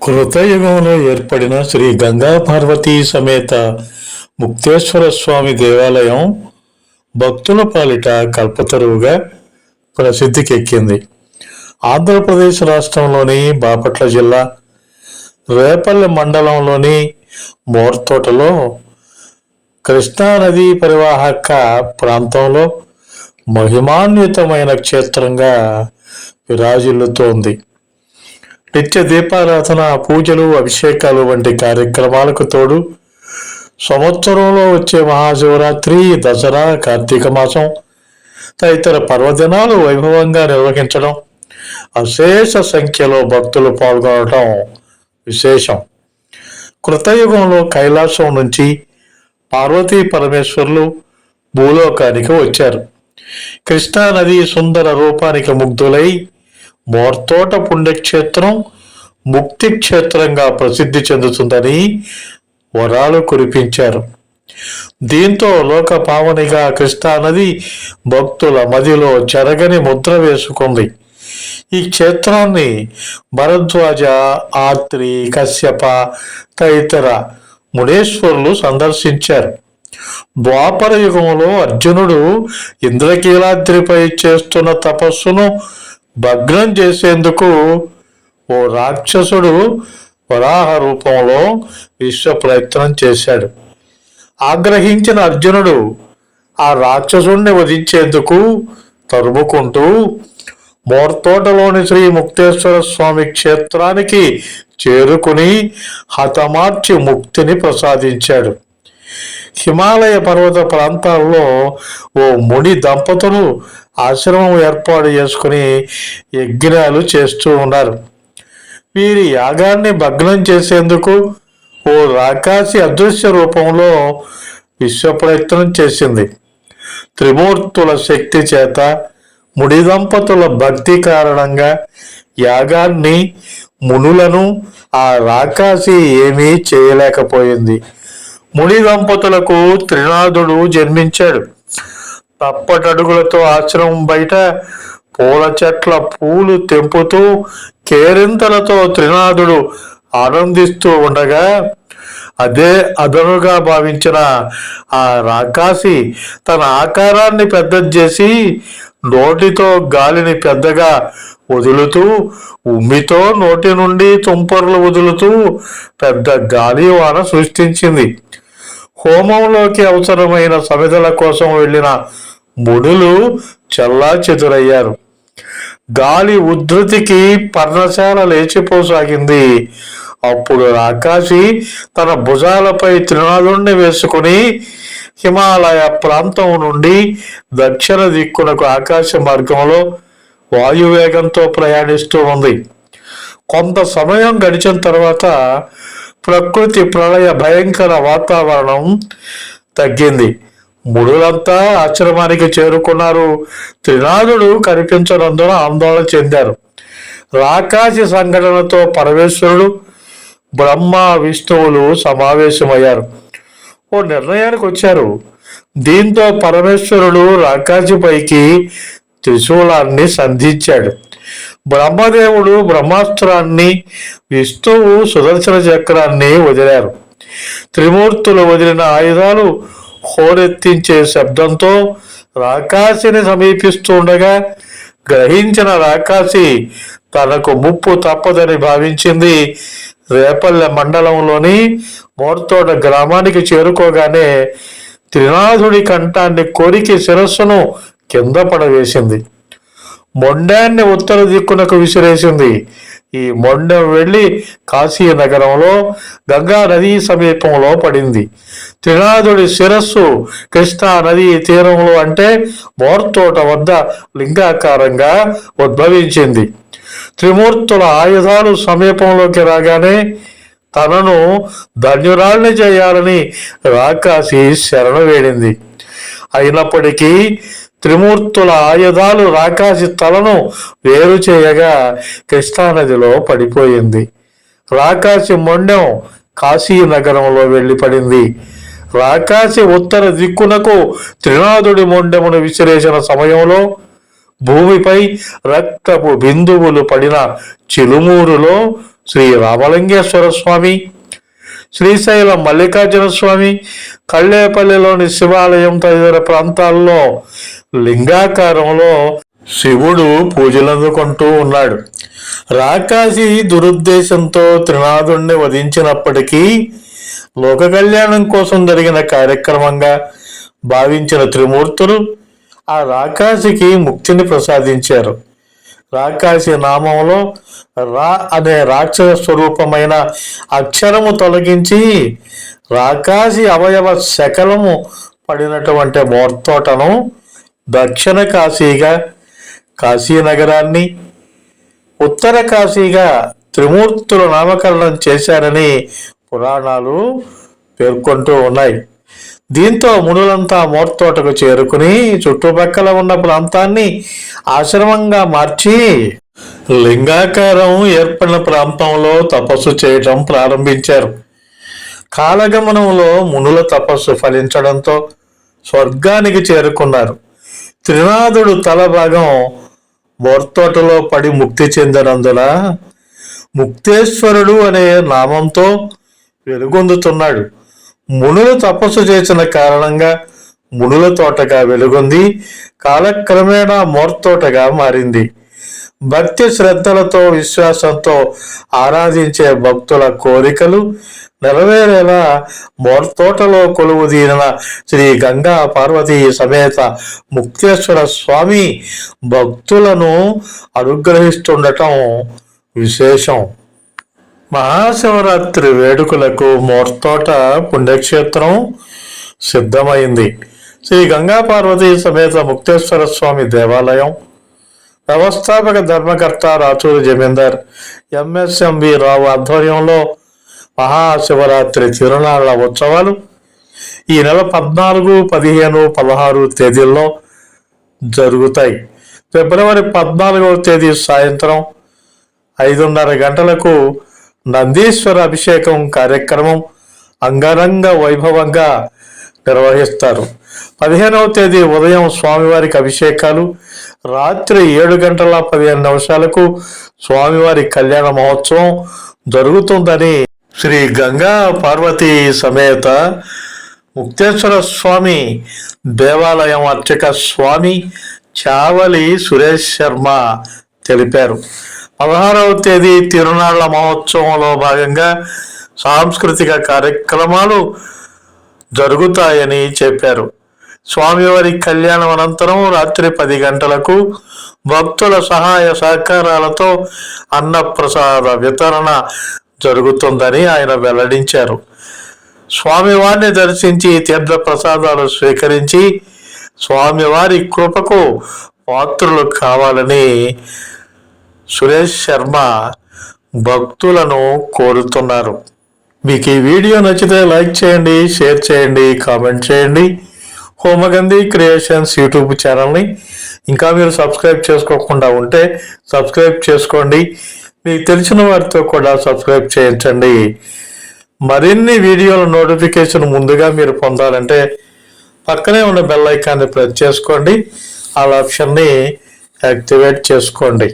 కృతయుగంలో ఏర్పడిన శ్రీ గంగా పార్వతీ సమేత ముక్తేశ్వర స్వామి దేవాలయం భక్తుల పాలిట కల్పతరువుగా ప్రసిద్ధికెక్కింది. ఆంధ్రప్రదేశ్ రాష్ట్రంలోని బాపట్ల జిల్లా రేపల్లె మండలంలోని మోర్తోటలో కృష్ణానదీ పరివాహక ప్రాంతంలో మహిమాన్వితమైన క్షేత్రంగా విరాజిల్లుతోంది. నిత్య దీపారాధన పూజలు అభిషేకాలు వంటి కార్యక్రమాలకు తోడు సంవత్సరంలో వచ్చే మహాశివరాత్రి దసరా కార్తీక మాసం తదితర పర్వదినాలు వైభవంగా నిర్వహించడం అశేష సంఖ్యలో భక్తులు పాల్గొనడం విశేషం. కృతయుగంలో కైలాసం నుంచి పార్వతీ పరమేశ్వరులు భూలోకానికి వచ్చారు. కృష్ణానది సుందర రూపానికి ముగ్ధులై మోర్తోట పుణ్యక్షేత్రం ముక్తి క్షేత్రంగా ప్రసిద్ధి చెందుతుందని వరాలు కురిపించారు. దీంతో లోక పావనిగా కృష్ణానది భక్తుల మదిలో చెరగని ముద్ర వేసుకుంది. ఈ క్షేత్రాన్ని భరద్వాజ ఆత్రి కశ్యప తదితర మునేశ్వరులు సందర్శించారు. ద్వాపర యుగంలో అర్జునుడు ఇంద్రకీలాద్రిపై చేస్తున్న తపస్సును భగ్నం చేసేందుకు ఓ రాక్షసుడు వరాహ రూపంలో విశ్వ ప్రయత్నం చేశాడు. ఆగ్రహించిన అర్జునుడు ఆ రాక్షసుణ్ణి వధించేందుకు తరుముకుంటూ మోర్తోటలోని శ్రీ ముక్తేశ్వర స్వామి క్షేత్రానికి చేరుకుని హతమార్చి ముక్తిని ప్రసాదించాడు. హిమాలయ పర్వత ప్రాంతాల్లో ఓ ముని దంపతులు ఆశ్రమం ఏర్పాటు చేసుకుని యజ్ఞాలు చేస్తూ ఉన్నారు. వీరి యాగాన్ని భగ్నం చేసేందుకు ఓ రాకాసి అదృశ్య రూపంలో విశ్వ ప్రయత్నం చేసింది. త్రిమూర్తుల శక్తి చేత ముడి దంపతుల భక్తి కారణంగా యాగాన్ని మునులను ఆ రాకాసి ఏమీ చేయలేకపోయింది. ముని దంపతులకు త్రినాథుడు జన్మించాడు. తప్పటడుగులతో ఆశ్రమం బయట పూల చెట్ల పూలు తెంపుతూ కేరింతలతో త్రినాథుడు ఆనందిస్తూ ఉండగా అదే అదనుగా భావించిన ఆ రాకాసి తన ఆకారాన్ని పెద్దది చేసి నోటితో గాలిని పెద్దగా వదులుతూ ఉమ్మితో నోటి నుండి తుంపర్లు వదులుతూ పెద్ద గాలివాన సృష్టించింది. హోమంలోకి అవసరమైన సమిధల కోసం వెళ్ళిన మునులు చల్లా చెదురయ్యారు గాలి ఉద్ధృతికి పర్ణశాల లేచిపోసాగింది. అప్పుడు ఆకాశి తన భుజాలపై త్రినాథుణ్ణి వేసుకుని హిమాలయ ప్రాంతం నుండి దక్షిణ దిక్కునకు ఆకాశ మార్గంలో వాయువేగంతో ప్రయాణిస్తూ ఉంది. కొంత సమయం గడిచిన తర్వాత ప్రకృతి ప్రళయ భయంకర వాతావరణం తగ్గింది. ముడులంతా ఆశ్రమానికి చేరుకున్నారు. త్రినాథుడు కనిపించనందున ఆందోళన చెందారు. రాకాశి సంఘటనతో పరమేశ్వరుడు బ్రహ్మ విష్ణువులు సమావేశమయ్యారు. ఓ నిర్ణయానికి వచ్చారు. దీంతో పరమేశ్వరుడు రాకాశిపైకి త్రిశూలాన్ని సంధించాడు. బ్రహ్మదేవుడు బ్రహ్మాస్త్రాన్ని విష్ణువు సుదర్శన చక్రాన్ని వదిలారు. త్రిమూర్తులు వదిలిన ఆయుధాలు హోరెత్తించే శబ్దంతో రాకాశిని సమీపిస్తుండగా గ్రహించిన రాకాసి తనకు ముప్పు తప్పదని భావించింది. రేపల్లె మండలంలోని మోర్తోడ గ్రామానికి చేరుకోగానే త్రినాథుడి కంఠాన్ని కొరికి శిరస్సును కింద పడవేసింది. మొండాన్ని ఉత్తర దిక్కునకు విసిరేసింది. ఈ మొండం వెళ్ళి కాశీ నగరంలో గంగా నదీ సమీపంలో పడింది. త్రినాథుడి శిరస్సు కృష్ణా నదీ తీరంలో అంటే మోర్తోట వద్ద లింగాకారంగా ఉద్భవించింది. త్రిమూర్తుల ఆయుధాలు సమీపంలోకి రాగానే తనను ధన్యురాల్ని చేయాలని రాకాసి శరణ వేడింది. అయినప్పటికీ త్రిమూర్తుల ఆయుధాలు రాకాసి తలను వేరు చేయగా కృష్ణానదిలో పడిపోయింది. రాకాసి మొండెం కాశీ నగరంలో వెళ్ళి పడింది రాకాసి ఉత్తర దిక్కునకు త్రినాథుడి మొండెమును విసిరేసిన సమయంలో భూమిపై రక్తపు బిందువులు పడిన చిలుమూరులో శ్రీ రామలింగేశ్వర స్వామి శ్రీశైలం మల్లికార్జున స్వామి కళ్ళేపల్లిలోని శివాలయం తదితర ప్రాంతాల్లో లింగాకారంలో శివుడు పూజలు అందుకుంటూ ఉన్నాడు. రాకాసి దురుద్దేశంతో త్రినాథుణ్ణి వధించినప్పటికీ లోక కళ్యాణం కోసం జరిగిన కార్యక్రమంగా భావించిన త్రిమూర్తులు ఆ రాకాసికి ముక్తిని ప్రసాదించారు. రాకాసి నామంలో రా అనే రాక్షస స్వరూపమైన అక్షరము తొలగించి రాకాసి అవయవ శకలము పడినటువంటి మోర్తోటను దక్షిణ కాశీగా కాశీనగరాన్ని ఉత్తర కాశీగా త్రిమూర్తుల నామకరణం చేశారని పురాణాలు పేర్కొంటూ ఉన్నాయి. దీంతో మునులంతా మోర్తోటకు చేరుకుని చుట్టుపక్కల ఉన్న ప్రాంతాన్ని ఆశ్రమంగా మార్చి లింగాకారం ఏర్పడిన ప్రాంతంలో తపస్సు చేయటం ప్రారంభించారు. కాలగమనంలో మునుల తపస్సు ఫలించడంతో స్వర్గానికి చేరుకున్నారు. త్రినాథుడు తల భాగం మోర్తోటలో పడి ముక్తి చెందినందున ముక్తేశ్వరుడు అనే నామంతో వెలుగొందుతున్నాడు. మునులు తపస్సు చేసిన కారణంగా మునుల తోటగా వెలుగొంది. కాలక్రమేణా మోర్తోటగా మారింది. భక్తి శ్రద్ధలతో విశ్వాసంతో ఆరాధించే భక్తుల కోరికలు నెరవేరేలా మోర్తోటలో కొలువు తీరిన శ్రీ గంగా పార్వతీ సమేత ముక్తేశ్వర స్వామి భక్తులను అనుగ్రహిస్తుండటం విశేషం. మహాశివరాత్రి వేడుకలకు మోర్తోట పుణ్యక్షేత్రం సిద్ధమైంది. శ్రీ గంగా పార్వతీ సమేత ముక్తేశ్వర స్వామి దేవాలయం. వ్యవస్థాపక ధర్మకర్త రాచూరి జమీందార్ ఎంఎస్ఎంవి రావు ఆధ్వర్యంలో మహాశివరాత్రి తిరునాళ్ళ ఉత్సవాలు. ఈ నెల పద్నాలుగు పదిహేను పదహారు తేదీల్లో జరుగుతాయి. ఫిబ్రవరి పద్నాలుగవ తేదీ సాయంత్రం ఐదున్నర గంటలకు నందీశ్వర అభిషేకం కార్యక్రమం అంగరంగ వైభవంగా నిర్వహిస్తారు. పదిహేనవ తేదీ ఉదయం స్వామివారికి అభిషేకాలు రాత్రి ఏడు గంటల పదిహేను నిమిషాలకు స్వామివారి కళ్యాణ మహోత్సవం జరుగుతుందని శ్రీ గంగా పార్వతీ సమేత ముక్తేశ్వర స్వామి దేవాలయం అర్చక స్వామి చావలి సురేష్ శర్మ తెలిపారు. పదహారవ తేదీ తిరునాళ్ళ మహోత్సవంలో భాగంగా సాంస్కృతిక కార్యక్రమాలు జరుగుతాయని చెప్పారు. స్వామివారి కళ్యాణం అనంతరం రాత్రి పది గంటలకు భక్తుల సహాయ సహకారాలతో అన్నప్రసాద వితరణ జరుగుతుందని ఆయన వెల్లడించారు. స్వామివారిని దర్శించి తీర్థ ప్రసాదాలు స్వీకరించి స్వామివారి కృపకు పాత్రులు కావాలని సురేష్ శర్మ భక్తులను కోరుతున్నారు. మీకు ఈ వీడియో నచ్చితే లైక్ చేయండి షేర్ చేయండి కామెంట్ చేయండి. హోమగంధి క్రియేషన్స్ యూట్యూబ్ ఛానల్ని ఇంకా మీరు సబ్స్క్రైబ్ చేసుకోకుండా ఉంటే సబ్స్క్రైబ్ చేసుకోండి. మీకు తెలిసిన వారితో కూడా సబ్స్క్రైబ్ చేయించండి. మరిన్ని వీడియోల నోటిఫికేషన్ ముందుగా మీరు పొందాలంటే పక్కనే ఉన్న బెల్ ఐకాన్ని ప్రెస్ చేసుకోండి. ఆ ఆప్షన్ని యాక్టివేట్ చేసుకోండి.